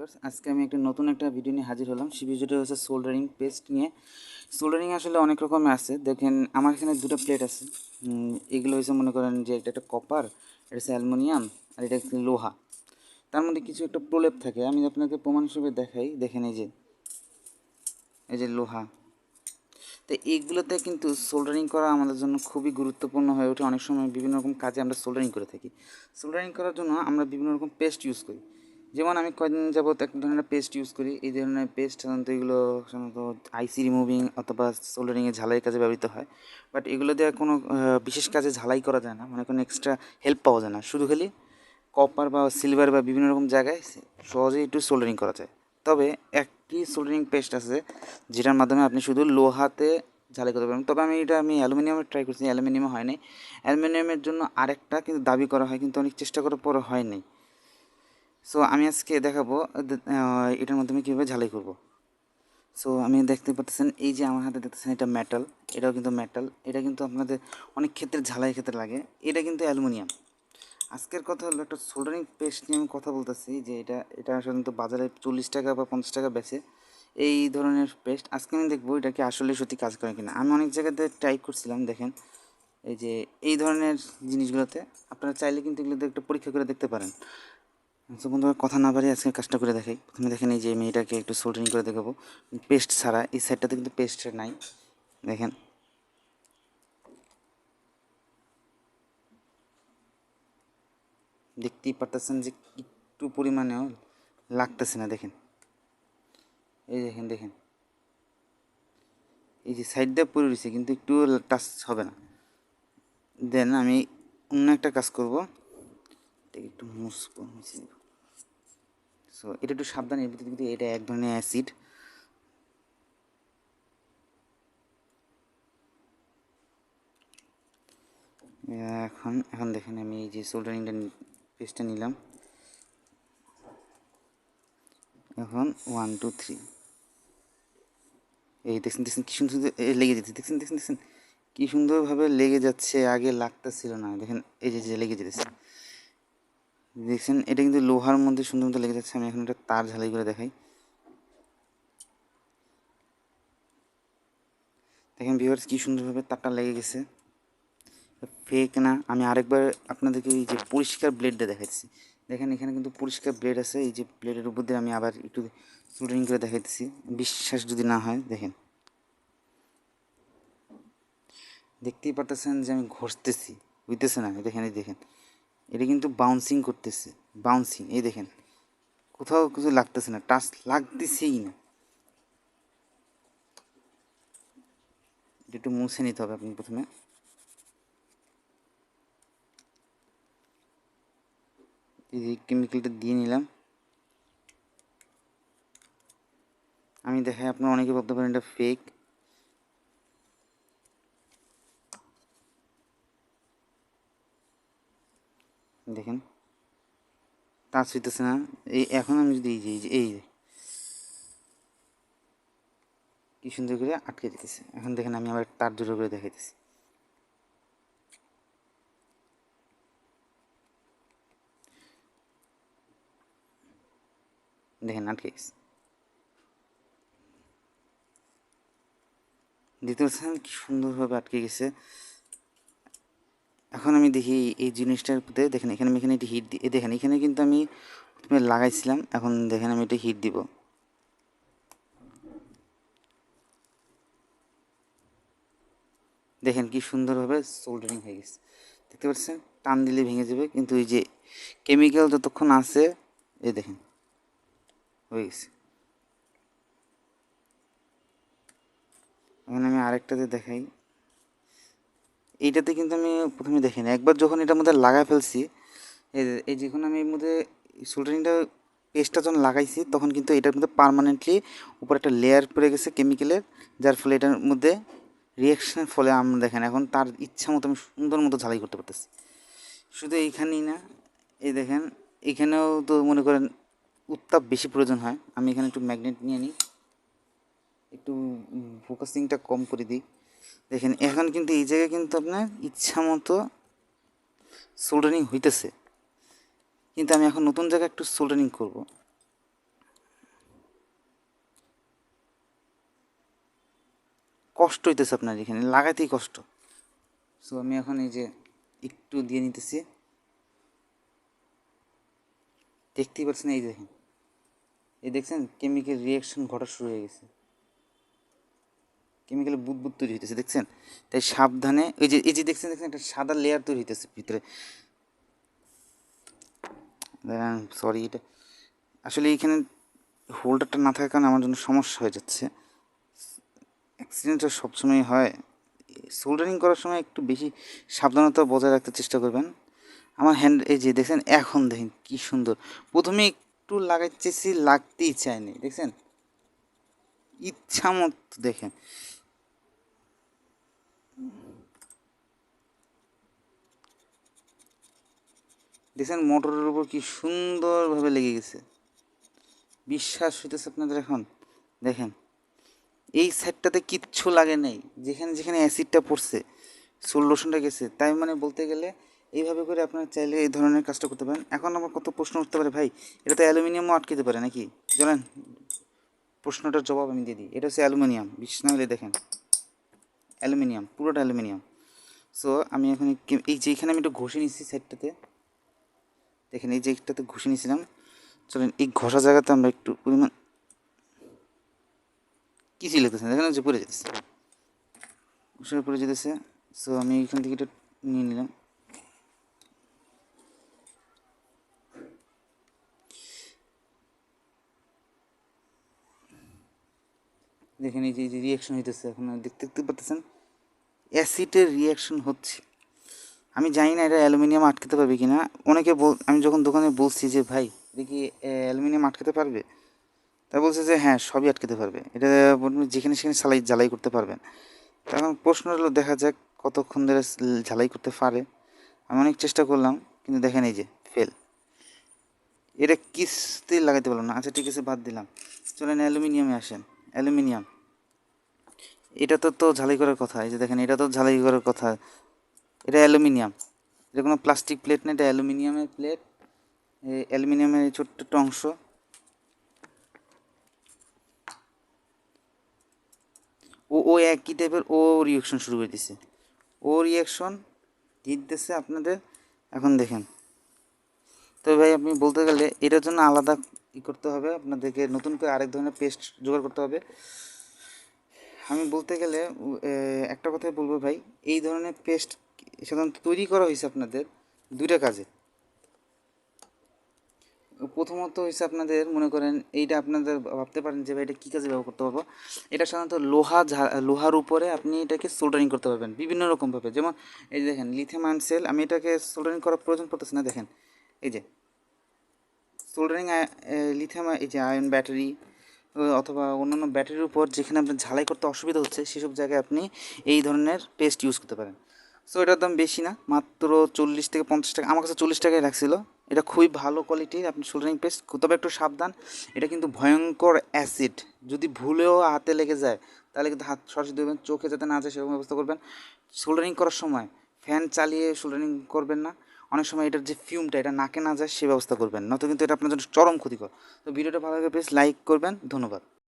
Viewers, আজকে আমি একটা নতুন একটা ভিডিও নিয়ে হাজির হলাম। সেই ভিডিওটা হচ্ছে সোল্ডারিং পেস্ট নিয়ে। সোল্ডারিং আসলে অনেক রকমের আছে। দেখেন আমার এখানে দুটো প্লেট আছে। এগুলো হচ্ছে মনে করেন যে এটা একটা কপার এটা হচ্ছে অ্যালুমিনিয়াম আর এটা হচ্ছে লোহা। তার মধ্যে কিছু একটা প্রলেপ থাকে। আমি আপনাকে প্রমাণ হিসেবে দেখাই। দেখেন এই যে এই যে লোহা। তো এইগুলোতে কিন্তু সোল্ডারিং করা আমাদের জন্য খুবই গুরুত্বপূর্ণ হয়ে ওঠে। অনেক সময় বিভিন্ন রকম কাজে আমরা সোল্ডারিং করে থাকি। সোল্ডারিং করার জন্য আমরা বিভিন্ন রকম পেস্ট ইউজ করি। যেমন আমি কয়েকদিন যাবত এক ধরনের পেস্ট ইউজ করি। এই ধরনের পেস্ট সাধারণত এগুলো সাধারণত আইসি রিমুভিং অথবা সোল্ডারিংয়ে ঝালাই কাজে ব্যবহৃত হয়। বাট এগুলো দিয়ে কোনো বিশেষ কাজে ঝালাই করা যায় না। মানে কোনো এক্সট্রা হেল্প পাওয়া যায় না। শুধু খালি কপার বা সিলভার বা বিভিন্ন রকম জায়গায় সহজেই একটু সোল্ডারিং করা যায়। তবে একটি সোল্ডারিং পেস্ট আছে, যেটার মাধ্যমে আপনি শুধু লোহাতে ঝালাই করতে পারবেন। তবে আমি এটা, আমি অ্যালুমিনিয়ামে ট্রাই করছি, অ্যালুমিনিয়ামে হয় নাই। অ্যালুমিনিয়ামের জন্য আরেকটা কিন্তু দাবি করা হয়, কিন্তু অনেক চেষ্টা করার পর হয় নাই। সো আমি আজকে দেখাবো এটার মাধ্যমে কীভাবে ঝালাই করব। সো আমি দেখতে পাচ্ছেন এই যে আমার হাতে দেখতেছেন এটা মেটাল এটাও কিন্তু মেটাল এটা কিন্তু আপনাদের অনেক ক্ষেত্রে ঝালাই ক্ষেত্রে লাগে, এটা কিন্তু অ্যালুমিনিয়াম। আজকের কথা হলো একটা সোল্ডারিং পেস্ট নিয়ে আমি কথা বলতেছি, যে এটা এটা সাধারণত বাজারে চল্লিশ টাকা বা পঞ্চাশ টাকা বেচে, এই ধরনের পেস্ট আজকে আমি দেখব এটা কি আসলে সত্যি কাজ করে কিনা। আমি অনেক জায়গাতে ট্রাই করছিলাম, দেখেন, এই যে এই ধরনের জিনিসগুলোতে, আপনারা চাইলে কিন্তু এগুলোতে একটু পরীক্ষা করে দেখতে পারেন। তো বন্ধুরা কথা না বাড়ি আজকে কাজটা করে দেখাই। প্রথমে দেখেন এই যে মেয়েটাকে একটু সোল্ডারিং করে দেখাবো। পেস্ট ছাড়া, এই সাইডটাতে কিন্তু পেস্ট নাই। দেখেন। দেখতেই পারতেছেন যে একটু পরিমাণেও লাগতেছে না, দেখেন। এই দেখেন দেখেন। এই যে সাইডটা পড়ে রয়েছে, কিন্তু একটু টাচ হবে না। দেন আমি অন্য একটা কাজ করব। একটু মুছবো, মুছে সো এটা একটু সাবধানে, এর ভিতরে কিন্তু এটা এক ধরনের অ্যাসিড এখন এখন দেখেন আমি এই যে সোল্ডারিংটা পেস্টটা নিলাম। এখন ওয়ান টু থ্রি এই দেখছেন দেখছেন কি সুন্দর লেগে যাচ্ছে, দেখছেন দেখছেন দেখছেন? কী সুন্দরভাবে লেগে যাচ্ছে, আগে লাগতেছিল না। দেখেন, এই যে লেগে যেতেছে দেখছেন, এটা কিন্তু লোহার মধ্যে সুন্দর মতো লেগে যাচ্ছে। আমি এখন একটা তার ঝালাই করে দেখাই। দেখেন ভিউয়ার্স কি সুন্দরভাবে তারটা লেগে গেছে। ফেক না। আমি আরেকবার আপনাদেরকে এই যে পরিষ্কার ব্লেডটা দেখাচ্ছি দেখেন, এখানে কিন্তু পরিষ্কার ব্লেড আছে। এই যে ব্লেডের উপর দিয়ে আমি আবার একটু সোল্ডারিং করে দেখাইতেছি। বিশ্বাস যদি না হয়, দেখেন। দেখতেই পারতেছেন যে আমি ঘষতেছি। বুঝতেছে না দেখেন, এই দেখেন। এটা কিন্তু বাউন্সিং করতেছে। বাউন্সিং এই দেখেন। কোথাও কিছু লাগতেছে না টাচ লাগতেছেই না। একটু মুছে নিতে হবে আপনি প্রথমে। এই কেমিক্যালটা দিয়ে নিলাম। আমি দেখাই আপনারা, অনেকে ভাবতে পারেন এটা ফেক দেখেন। টাচ হইতেছে না। এই এখন আমি যদি এই যে, এই কি সুন্দর করে আটকে দিতেছে। এখন দেখেন আমি আবার তার দুটো করে দেখাইতেছি। দেখেন আটকে গেছে। পাচ্ছেন কি সুন্দরভাবে আটকে গেছে। এখন আমি দেখি এই জিনিসটার প্রতি দেখেন এখানে আমি এখানে একটি হিট দিই দেখেন এখানে কিন্তু আমি প্রথমে লাগাইছিলাম, এখন দেখেন আমি এটা হিট দিব। দেখেন কি সুন্দরভাবে সোল্ডারিং হয়ে গেছে। দেখতে পাচ্ছেন? টান দিলে ভেঙে যাবে, কিন্তু এই যে কেমিক্যাল যতক্ষণ আছে এই দেখেন, হয়ে গেছে। এখন আমি আরেকটাতে দেখাই। এইটাতে কিন্তু আমি প্রথমে দেখিনি। একবার যখন এটার মধ্যে লাগা ফেলছি, এই যখন আমি এর মধ্যে সোল্ডারিংটা পেস্টটা যখন লাগাইছি, তখন কিন্তু এটার মধ্যে পার্মানেন্টলি উপরে একটা লেয়ার পড়ে গেছে কেমিক্যালের যার ফলে এটার মধ্যে রিয়াকশনের ফলে আমরা দেখেন, এখন তার ইচ্ছা মতো আমি সুন্দর মতো ঝালাই করতে পারতেছি। শুধু এইখানেই না, এই দেখেন, এখানেও তো মনে করেন উত্তাপ বেশি প্রয়োজন হয়। আমি এখানে একটু ম্যাগনেট নিয়ে নিই। একটু ফোকাসিংটা কম করে দিই। দেখেন, এখন কিন্তু এই জায়গায় কিন্তু আপনার ইচ্ছা মতো সোল্ডারিং হইতেছে। কিন্তু আমি এখন নতুন জায়গায় একটু সোল্ডারিং করব। কষ্ট হইতেছে আপনার এখানে লাগাতেই কষ্ট। সো আমি এখন এই যে একটু দিয়ে নিতেছি। দেখতেই পাচ্ছেন, এই দেখেন। এই দেখছেন কেমিক্যাল রিয়াকশন ঘটা শুরু হয়ে গেছে। কেমিক্যাল বুদবুদ তৈরি হইতেছে, দেখছেন? তাই সাবধানে, ওই যে, এই যে দেখছেন দেখছেন, একটা সাদা লেয়ার তৈরি হইতেছে ভিতরে। সরি এটা আসলে এইখানে হোল্ডারটা না থাকার কারণে আমার জন্য সমস্যা হয়ে যাচ্ছে। অ্যাক্সিডেন্টটা সবসময় হয়। সোল্ডারিং করার সময় একটু বেশি সাবধানতা বজায় রাখতে চেষ্টা করবেন। আমার হ্যান্ড এই যে, দেখছেন, এখন দেখেন কি সুন্দর। প্রথমে একটু লাগাইতেছি, লাগতেই চায়নি দেখছেন? ইচ্ছা মতো দেখেন। দেখছেন মোটরের উপর কি সুন্দরভাবে লেগে গেছে। বিশ্বাস হইতেছে আপনাদের এখন? দেখেন, এই সাইডটাতে কিচ্ছু লাগে নাই। যেখানে যেখানে অ্যাসিডটা পড়ছে সোল্যুশনটা গেছে, তাই মানে বলতে গেলে এইভাবে করে আপনারা চাইলে এই ধরনের কাজটা করতে পারেন। এখন আমার কত প্রশ্ন উঠতে পারে ভাই? এটা তো অ্যালুমিনিয়ামও আটকেতে পারে নাকি? জানেন, প্রশ্নটার জবাব আমি দিয়ে দিই। এটা হচ্ছে অ্যালুমিনিয়াম বিশেষ না হলে দেখেন। অ্যালুমিনিয়াম, পুরোটা অ্যালুমিনিয়াম। সো আমি এখন এই যেখানে আমি একটু ঘষে নিচ্ছি সাইডটাতে দেখেন এই যে একটাতে ঘষে নিয়েছিলাম। চলেন, এই ঘষা জায়গাতে আমরা একটু পরিমাণ কিছুই লাগতেছে না দেখেন যে পড়ে যেতেছে। ঘষে পড়ে যেতেছে। সো আমি এখান থেকে এটা নিয়ে নিলাম। দেখেন এই যে রিয়াকশন হইতেছে। এখন দেখতে দেখতে পাচ্ছেন অ্যাসিডের রিয়াকশন হচ্ছে। আমি জানি না এটা অ্যালুমিনিয়াম আটকাতে পারবে কি না অনেকে আমি যখন দোকানে বলছি যে, ভাই, এটা কি অ্যালুমিনিয়াম আটকাতে পারবে? তা বলছে যে হ্যাঁ সবই আটকাতে পারবে। এটা যেখানে সেখানে সালাই, জ্বালাই করতে পারবেন। তখন প্রশ্ন হলো, দেখা যাক কতক্ষণ ধরে ঝালাই করতে পারে? আমি অনেক চেষ্টা করলাম, কিন্তু দেখেন এই যে ফেল এটা কিছুতেই লাগাতে পারলাম না। আচ্ছা ঠিক আছে, বাদ দিলাম। চলেন, অ্যালুমিনিয়ামে আসেন। অ্যালুমিনিয়াম। এটা তো তো ঝালাই করার কথা। এই যে দেখেন, এটা তো ঝালাই করার কথা। এটা অ্যালুমিনিয়াম। এটা কোনো প্লাস্টিক প্লেট না, এটা অ্যালুমিনিয়ামের প্লেট অ্যালুমিনিয়ামের ছোট্ট একটা অংশ। ও ও একই টাইপের ও রিয়াকশন শুরু করে দিছে। ও রিয়াকশন দিতেছে আপনাদের। এখন দেখেন। তো ভাই, আপনি বলতে গেলে এটার জন্য আলাদা ই করতে হবে। আপনাদেরকে নতুন করে আরেক ধরনের পেস্ট জোগাড় করতে হবে। আমি বলতে গেলে একটা কথাই বলব ভাই। এই ধরনের পেস্ট সাধারণত তৈরি করা হয়েছে আপনাদের দুইটা কাজে। প্রথমত হয়েছে আপনাদের মনে করেন এইটা আপনাদের ভাবতে পারেন যে এটা কী কাজে ব্যবহার করতে পারব? এটা সাধারণত লোহা লোহার উপরে আপনি এটাকে সোল্ডারিং করতে পারবেন বিভিন্ন রকমভাবে। যেমন এই যে দেখেন লিথিয়াম আয়ন সেল আমি এটাকে সোল্ডারিং করার প্রয়োজন পড়তেছে না, দেখেন। এই যে সোল্ডারিং লিথিয়াম এই যে আয়ন ব্যাটারি অথবা অন্যান্য ব্যাটারির উপর যেখানে আপনার ঝালাই করতে অসুবিধা হচ্ছে, সেসব জায়গায় আপনি এই ধরনের পেস্ট ইউজ করতে পারেন। সো এটার দাম বেশি না, মাত্র চল্লিশ থেকে পঞ্চাশ টাকা, আমার কাছে চল্লিশ টাকায় রাখছিল এটা খুবই ভালো কোয়ালিটির আপনি সোল্ডারিং পেস্ট তবে একটু সাবধান, এটা কিন্তু ভয়ঙ্কর অ্যাসিড যদি ভুলেও হাতে লেগে যায়, তাহলে কিন্তু হাত সরাসরি দেবেন চোখে যাতে না যায়, সেরকম ব্যবস্থা করবেন। সোল্ডারিং করার সময় ফ্যান চালিয়ে সোল্ডারিং করবেন না। অনেক সময় এটার যে ফিউমটা এটা নাকে না যায়, সে ব্যবস্থা করবেন। নয়তো কিন্তু এটা আপনার জন্য চরম ক্ষতিকর। তো ভিডিওটা ভালো লাগে প্লিজ লাইক করবেন। ধন্যবাদ।